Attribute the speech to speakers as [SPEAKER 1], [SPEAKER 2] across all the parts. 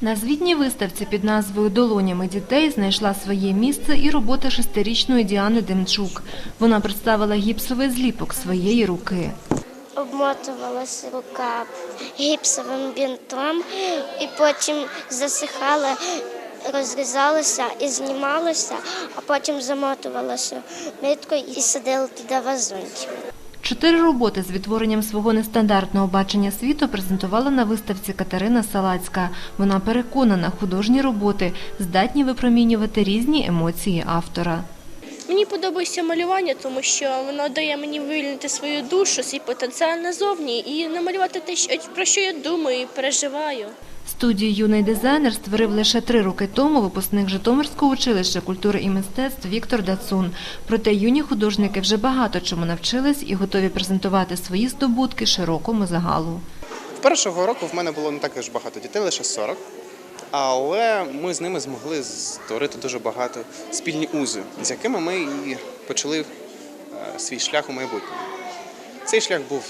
[SPEAKER 1] На звітній виставці під назвою Долонями дітей знайшла своє місце і робота шестирічної Діани Демчук. Вона представила гіпсовий зліпок своєї руки.
[SPEAKER 2] обмотувалася рука гіпсовим бінтом і потім засихала, розрізалася і знімалася, а потім замотувалася ниткою і садила туди вазончик.
[SPEAKER 1] Чотири роботи з відтворенням свого нестандартного бачення світу презентувала на виставці Катерина Салацька. Вона переконана, художні роботи здатні випромінювати різні емоції автора.
[SPEAKER 3] Мені подобається малювання, тому що воно дає мені вивільнити свою душу, свій потенціал назовні і намалювати те, що- про що я думаю і переживаю.
[SPEAKER 1] Студію юний дизайнер створив лише три роки тому випускник Житомирського училища культури і мистецтв Віктор Дацун. Проте юні художники вже багато чому навчились і готові презентувати свої здобутки широкому загалу.
[SPEAKER 4] Першого року в мене було не так аж багато дітей, лише 40. Але ми з ними змогли створити дуже багато спільні узи, з якими ми і почали е, свій шлях у майбутньому. Цей шлях був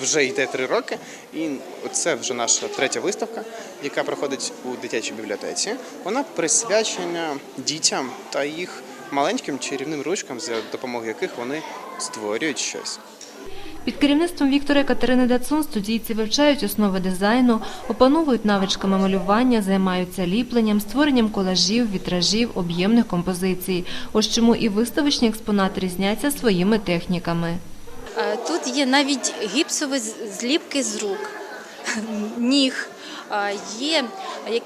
[SPEAKER 4] вже йде три роки, і це вже наша третя виставка, яка проходить у дитячій бібліотеці. Вона присвячена дітям та їх маленьким чарівним ручкам, за допомогою яких вони створюють щось.
[SPEAKER 1] Під керівництвом Віктора Катерини Дацун студійці вивчають основи дизайну, опановують навичками малювання, займаються ліпленням, створенням колажів, вітражів, об'ємних композицій. Ось чому і виставочні експонати різняться своїми техніками.
[SPEAKER 5] Е, Тут є навіть гіпсові зліпки з рук, ніг. Е, Є е,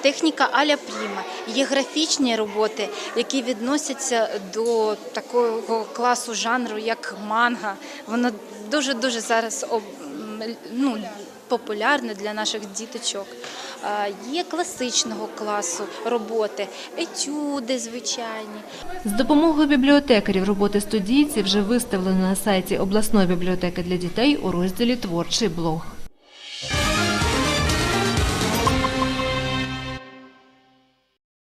[SPEAKER 5] техніка аля пріма, є графічні роботи, які відносяться до такого класу жанру, як манга. Воно дуже дуже зараз ну, популярне для наших діточок. Е, Є класичного класу роботи, етюди звичайні.
[SPEAKER 1] З допомогою бібліотекарів роботи студійців вже виставлено на сайті обласної бібліотеки для дітей у розділі Творчий блог.